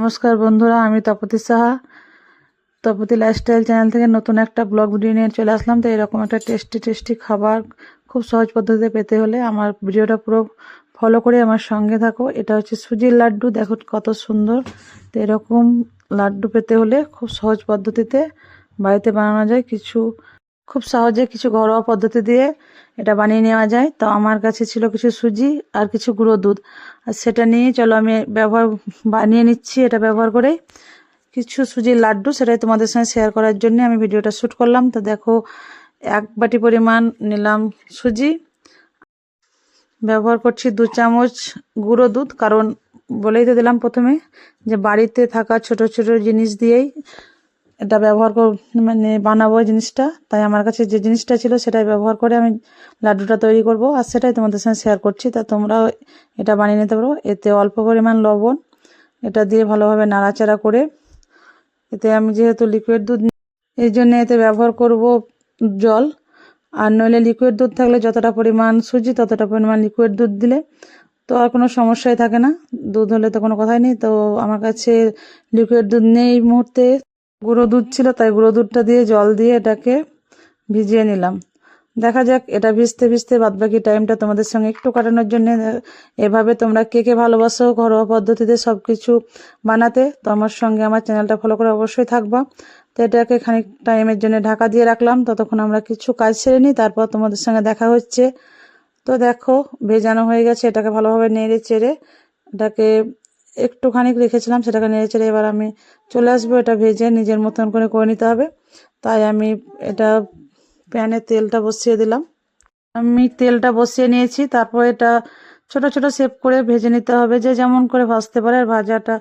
নমস্কার বন্ধুরা, আমি তপতি সাহা। তপতি লাইফস্টাইল চ্যানেল থেকে নতুন একটা ব্লগ ভিডিও নিয়ে চলে আসলাম। তো এরকম একটা টেস্টি টেস্টি খাবার খুব সহজ পদ্ধতিতে পেতে হলে আমার ভিডিওটা পুরো ফলো করে আমার সঙ্গে থাকো। এটা হচ্ছে সুজির লাড্ডু, দেখো কত সুন্দর। তো এরকম লাড্ডু পেতে হলে খুব সহজ পদ্ধতিতে বাড়িতে বানানো যায়। কিছু খুব সহজে কিছু ঘরোয়া পদ্ধতি দিয়ে এটা বানিয়ে নেওয়া যায়। তো আমার কাছে ছিল কিছু সুজি আর কিছু গুঁড়ো দুধ। আর সেটা নিয়ে চলো আমি ব্যবহার বানিয়ে নিচ্ছি এটা ব্যবহার করে কিছু সুজির লাড্ডু সেটাই তোমাদের সঙ্গে শেয়ার করার জন্য আমি ভিডিওটা শ্যুট করলাম। তো দেখো, এক বাটি পরিমাণ নিলাম সুজি। ব্যবহার করছি দু চামচ গুঁড়ো দুধ। কারণ বলেই তো দিলাম প্রথমে যে বাড়িতে থাকা ছোট ছোট জিনিস দিয়েই এটা ব্যবহার কর মানে বানাবো জিনিসটা। তাই আমার কাছে যে জিনিসটা ছিল সেটাই ব্যবহার করে আমি লাড্ডুটা তৈরি করব। আর সেটাই তোমাদের সঙ্গে শেয়ার করছি। তা তোমরাও এটা বানিয়ে নিতে পারো। এতে অল্প পরিমাণ লবণ, এটা দিয়ে ভালোভাবে নাড়াচাড়া করে। এতে আমি যেহেতু লিকুইড দুধ এই জন্য এতে ব্যবহার করব জল। আর নইলে লিকুইড দুধ থাকলে যতটা পরিমাণ সুজি, ততটা পরিমাণ লিকুইড দুধ দিলে তো আর কোনো সমস্যাই থাকে না। দুধ হলে তো কোনো কথাই নেই। তো আমার কাছে লিকুইড দুধ নেই মুহূর্তে। গুঁড়ো দুধ ছিল, তাই গুঁড়ো দুধটা দিয়ে জল দিয়ে এটাকে ভিজিয়ে নিলাম। দেখা যাক, এটা ভিজতে ভিজতে বাদবাকি টাইমটা তোমাদের সঙ্গে একটু কাটানোর জন্য, এভাবে তোমরা কে কে ভালোবাসো, ঘরোয়া পদ্ধতিতে সব কিছু বানাতে, তো আমার সঙ্গে আমার চ্যানেলটা ফলো করে অবশ্যই থাকবা। তো এটাকে খানিক টাইমের জন্য ঢাকা দিয়ে রাখলাম, ততক্ষণ আমরা কিছু কাজ সেরে নিই, তারপর তোমাদের সঙ্গে দেখা হচ্ছে। তো দেখো, ভেজানো হয়ে গেছে, এটাকে ভালোভাবে নেড়ে চেড়ে এটাকে একটুখানি রেখেছিলাম, সেটাকে নেড়ে চেড়ে এবার আমি চলে আসব। এটা ভেজে নিজের মতন করে করে নিতে হবে। তাই আমি এটা প্যানে তেলটা বসিয়ে দিলাম। আমি তেলটা বসিয়ে নিয়েছি। তারপর এটা ছোট ছোট শেপ করে ভেজে নিতে হবে, যে যেমন করে ভাজতে পারে। আর ভাজাটা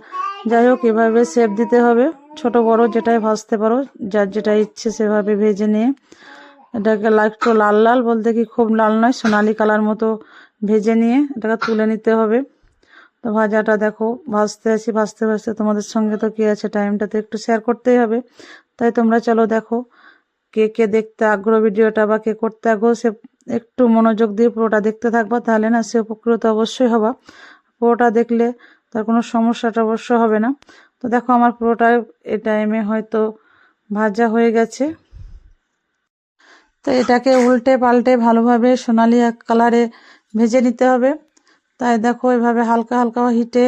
যাই হোক, এভাবে শেপ দিতে হবে। ছোট বড় যেটাই ভাজতে পারো, যার যেটা ইচ্ছে সেভাবে ভেজে নিয়ে। এটাকে একটু লাল লাল বলতে কি খুব লাল নয়, সোনালি কালার মতো ভেজে নিয়ে এটাকে তুলে নিতে হবে। তো ভাজাটা দেখো, ভাজতে আছি ভাজতে ভাজতে তোমাদের সঙ্গে তো কি আছে টাইমটা তো একটু শেয়ার করতেই হবে। তাই তোমরা চলো দেখো, কে কে দেখতে আগ্রহ ভিডিওটা বা কে করতে আগ্রহ, সে একটু মনোযোগ দিয়ে পুরোটা দেখতে থাকবা, তাহলে না সে উপকৃত অবশ্যই হবা। পুরোটা দেখলে তার কোনো সমস্যাটা অবশ্য হবে না। তো দেখো আমার পুরোটা এ টাইমে হয়তো ভাজা হয়ে গেছে। তো এটাকে উল্টে পাল্টে ভালোভাবে সোনালি এক কালারে ভেজে নিতে হবে। তাই দেখো, এভাবে হালকা হালকা হিটে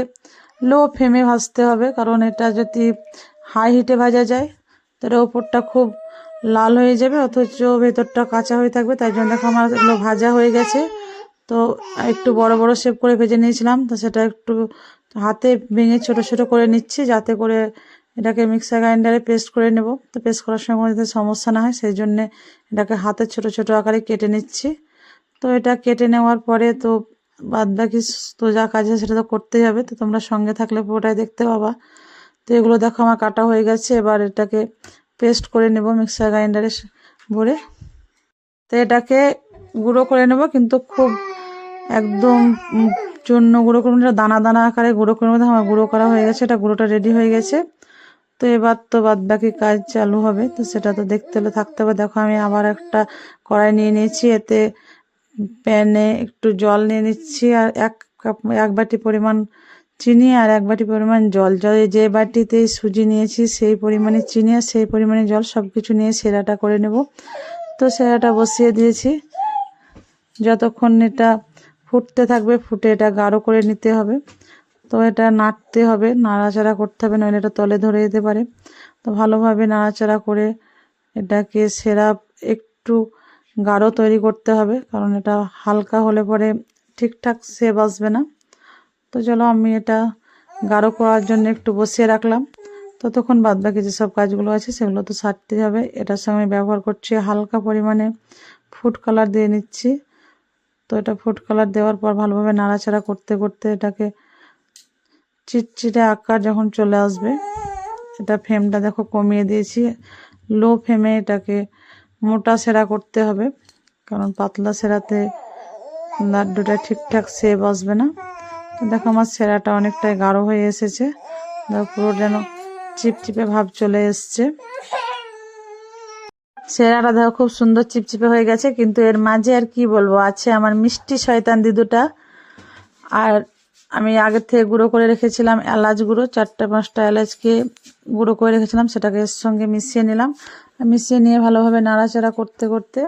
লো ফ্লেমে ভাজতে হবে, কারণ এটা যদি হাই হিটে ভাজা যায়, তাহলে ওপরটা খুব লাল হয়ে যাবে, অথচ ভেতরটা কাঁচা হয়ে থাকবে, তাই জন্য দেখো আমার এগুলো ভাজা হয়ে গেছে। তো একটু বড় বড় শেপ করে ভেজে নিয়েছিলাম, তো সেটা একটু হাতে ভেঙে ছোট ছোট করে নিচ্ছি, যাতে করে এটাকে মিক্সার গ্রাইন্ডারে পেস্ট করে নেব। তো পেস্ট করার সময় যাতে সমস্যা না হয়, সেই জন্যে এটাকে হাতে ছোট ছোট আকারে কেটে নিচ্ছি। তো এটা কেটে নেওয়ার পরে তো বাদ বাকি তো যা কাজ আছে সেটা তো করতেই হবে। তো তোমরা সঙ্গে থাকলে পুরোটাই দেখতে পাবা। তো এগুলো দেখো, আমার কাটা হয়ে গেছে। এবার এটাকে পেস্ট করে নেব মিক্সার গ্রাইন্ডারে ভরে। তো এটাকে গুঁড়ো করে নেব, কিন্তু খুব একদম চূর্ণ গুঁড়ো করে দানা দানা আকারে গুঁড়ো করে নেব আমার গুঁড়ো করা হয়ে গেছে, এটা গুঁড়োটা রেডি হয়ে গেছে। তো এবার তো বাদ বাকি কাজ চালু হবে। তো সেটা তো দেখতে হলে থাকতে হবে। দেখো, আমি আবার একটা কড়াই নিয়ে নিয়েছি। এতে প্যানে একটু জল নিয়ে নিচ্ছি আর এক কাপ, এক বাটি পরিমাণ চিনি আর এক বাটি পরিমাণ জল। জল যে বাটিতে সুজি নিয়েছি, সেই পরিমাণে চিনি আর সেই পরিমাণে জল সব কিছু নিয়ে সেরাটা করে নেব। তো সেরাটা বসিয়ে দিয়েছি। যতক্ষণ এটা ফুটতে থাকবে, ফুটে এটা গাঢ় করে নিতে হবে। তো এটা নাড়তে হবে, নাড়াচাড়া করতে হবে, নইলে এটা তলে ধরে যেতে পারে। তো ভালোভাবে নাড়াচাড়া করে এটাকে সেরা একটু গাঢ় তৈরি করতে হবে, কারণ এটা হালকা হলে পরে ঠিকঠাক সেব আসবে না। তো চলো আমি এটা গাঢ় করার জন্য একটু বসিয়ে রাখলাম। ততক্ষণ বাদ বাকি যেসব কাজগুলো আছে সেগুলো তো সারতে হবে। এটার সঙ্গে ব্যবহার করছি হালকা পরিমাণে ফুড কালার দিয়ে নিচ্ছি। তো এটা ফুড কালার দেওয়ার পর ভালোভাবে নাড়াচাড়া করতে করতে এটাকে চিটচিটে আকার যখন চলে আসবে এটা ফ্লেমটা দেখো কমিয়ে দিয়েছি। লো ফ্লেমে এটাকে মোটা সেরা করতে হবে, কারণ পাতলা সেরাতে লাড্ডুটা ঠিকঠাক সেব আসবে না। তো দেখো আমার সেরাটা অনেকটাই গাঢ় হয়ে এসেছে। পুরো যেন চিপচিপে ভাব চলে এসছে। সেরাটা দেখো খুব সুন্দর চিপচিপে হয়ে গেছে, কিন্তু এর মাঝে আর কি বলব, আছে আমার মিষ্টি শয়তান দিদুটা। আর আমি আগের থেকে গুঁড়ো করে রেখেছিলাম এলাচ গুঁড়ো, চারটে পাঁচটা এলাচকে গুঁড়ো করে রেখেছিলাম, সেটাকে এর সঙ্গে মিশিয়ে নিলাম। মিশিয়ে নিয়ে ভালোভাবে নাড়াচাড়া করতে করতে।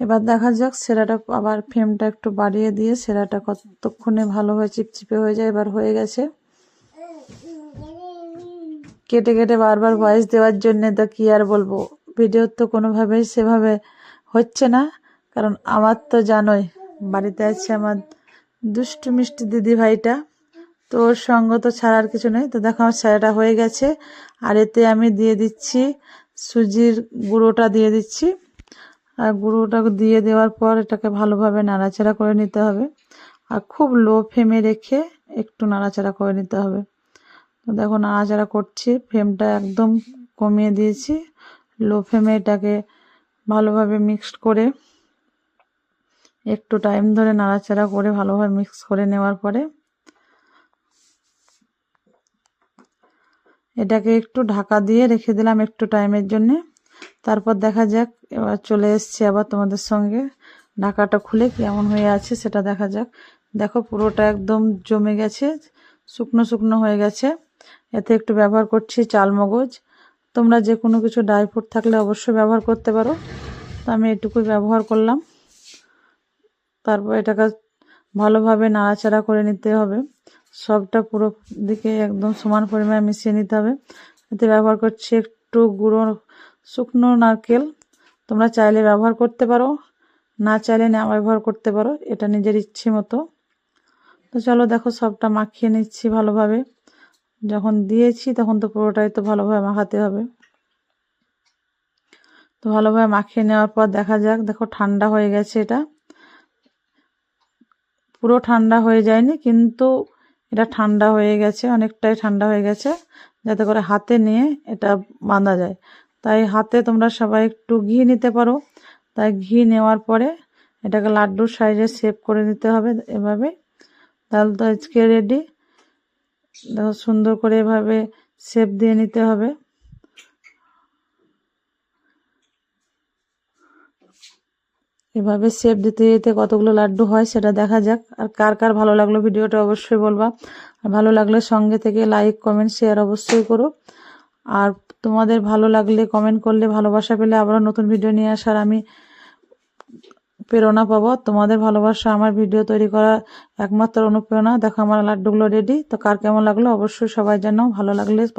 এবার দেখা যাক সেরাটা আবার ফ্লেমটা একটু বাড়িয়ে দিয়ে সেরাটা কতক্ষণে ভালোভাবে চিপচিপে হয়ে যায়। এবার হয়ে গেছে। কেটে কেটে বারবার ভয়েস দেওয়ার জন্য তো কি আর বলব? ভিডিও তো কোনোভাবেই সেভাবে হচ্ছে না। কারণ আমার তো জানোই, বাড়িতে আছে আমার দুষ্টু মিষ্টি দিদি ভাইটা। তো ওর সঙ্গ তো ছাড়ার কিছু নেই। তো দেখো আমার ছাড়াটা হয়ে গেছে। আর এতে আমি দিয়ে দিচ্ছি সুজির গুঁড়োটা দিয়ে দিচ্ছি। আর গুঁড়োটা দিয়ে দেওয়ার পর এটাকে ভালোভাবে নাড়াচাড়া করে নিতে হবে। আর খুব লো ফ্লেমে রেখে একটু নাড়াচাড়া করে নিতে হবে। দেখো নাড়াচাড়া করছি, ফ্লেমটা একদম কমিয়ে দিয়েছি। লো ফ্লেমে এটাকে ভালোভাবে মিক্সড করে একটু টাইম ধরে নাড়াচাড়া করে ভালোভাবে মিক্স করে নেওয়ার পরে এটাকে একটু ঢাকা দিয়ে রেখে দিলাম একটু টাইমের জন্যে। তারপর দেখা যাক, এবার চলে এসছি আবার তোমাদের সঙ্গে। ঢাকাটা খুলে কেমন হয়ে আছে সেটা দেখা যাক। দেখো পুরোটা একদম জমে গেছে, শুকনো শুকনো হয়ে গেছে। এতে একটু ব্যবহার করছি চালমগজ তোমরা যে কোনো কিছু ড্রাই ফ্রুট থাকলে অবশ্যই ব্যবহার করতে পারো। তো আমি এটুকুই ব্যবহার করলাম। তারপর এটাকে ভালোভাবে নাড়াচাড়া করে নিতে হবে। সবটা পুরো দিকে একদম সমান পরিমাণে মিশিয়ে নিতে হবে। এতে ব্যবহার করছি একটু গুঁড়ো শুকনো নারকেল। তোমরা চাইলে ব্যবহার করতে পারো, না চাইলে না ব্যবহার করতে পারো, এটা নিজের ইচ্ছে মতো। তো চলো দেখো সবটা মাখিয়ে নিচ্ছি ভালোভাবে। যখন দিয়েছি তখন তো পুরোটাই তো ভালোভাবে মাখাতে হবে। তো ভালোভাবে মাখিয়ে নেওয়ার পর দেখা যাক, দেখো ঠান্ডা হয়ে গেছে এটা। পুরো ঠান্ডা হয়ে যায়নি, কিন্তু এটা ঠান্ডা হয়ে গেছে, অনেকটাই ঠান্ডা হয়ে গেছে। যাতে করে হাতে নিয়ে এটা বাঁধা যায়। তাই হাতে তোমরা সবাই একটু ঘি নিতে পারো। তাই ঘি নেওয়ার পরে এটাকে লাড্ডুর সাইজে সেভ করে নিতে হবে এভাবে। তাহলে তো আজকে রেডি সুন্দর করে এভাবে শেপ দিয়ে নিতে হবে। এভাবে শেপ দিতে দিতে কতগুলো লাড্ডু হয় সেটা দেখা যাক। আর কার কার ভালো লাগল ভিডিওটা অবশ্যই বলবা। আর ভালো লাগলে সঙ্গে থেকে লাইক কমেন্ট শেয়ার অবশ্যই করো। আর তোমাদের ভালো লাগলে কমেন্ট করলে ভালোবাসা পেলে আবারও নতুন ভিডিও নিয়ে আসার আমি প্রেরণা পাবো। তোমাদের ভালোবাসা আমার ভিডিও তৈরি করা একমাত্র অনুপ্রেরণা। দেখো আমার লাড্ডুগুলো রেডি তো কার কেমন লাগল অবশ্যই সবাই জানো ভালো লাগলে